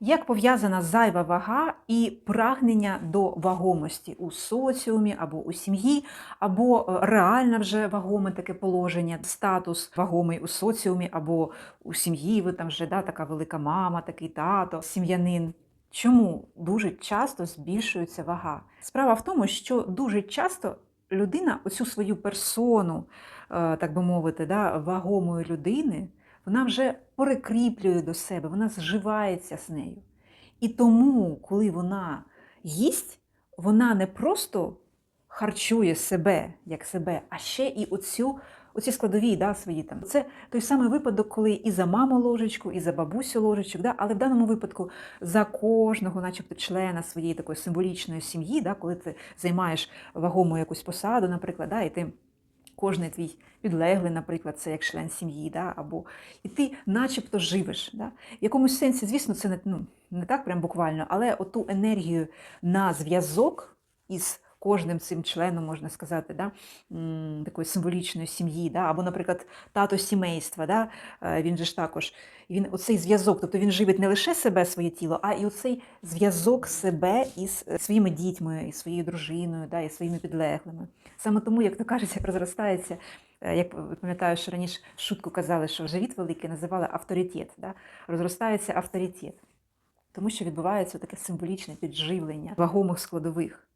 Як пов'язана зайва вага і прагнення до вагомості у соціумі або у сім'ї, або е, реальне вже вагоме таке положення, статус вагомий у соціумі або у сім'ї, ви там вже да, така велика мама, такий тато, сім'янин. Чому дуже часто збільшується вага? Справа в тому, що дуже часто людина оцю свою персону, е, так би мовити, да, вагомої людини, вона вже перекріплює до себе, вона зживається з нею. І тому, коли вона їсть, вона не просто харчує себе як себе, а ще і оцю, оці складові да, свої там. Це той самий випадок, коли і за маму ложечку, і за бабусю ложечок, да, але в даному випадку за кожного, начебто, члена своєї такої символічної сім'ї, да, коли ти займаєш вагому якусь посаду, наприклад, да, і ти. Кожний твій підлеглий, наприклад, це як член сім'ї, да, або і ти начебто живеш. Да. В якомусь сенсі, звісно, це не, ну, не так прям буквально, але оту енергію на зв'язок із кожним цим членом, можна сказати, да, такої символічної сім'ї, да, або, наприклад, тато сімейства, да, е, він же ж також, він оцей зв'язок, тобто він живить не лише себе, своє тіло, а і оцей зв'язок себе із е, своїми дітьми, із своєю дружиною, да, і своїми підлеглими. Саме тому, як то кажеться, розростається, е, як пам'ятаю, що раніше шутку казали, що живіт великий називали авторитет, да, розростається авторитет. Тому що відбувається таке символічне підживлення вагомих складових.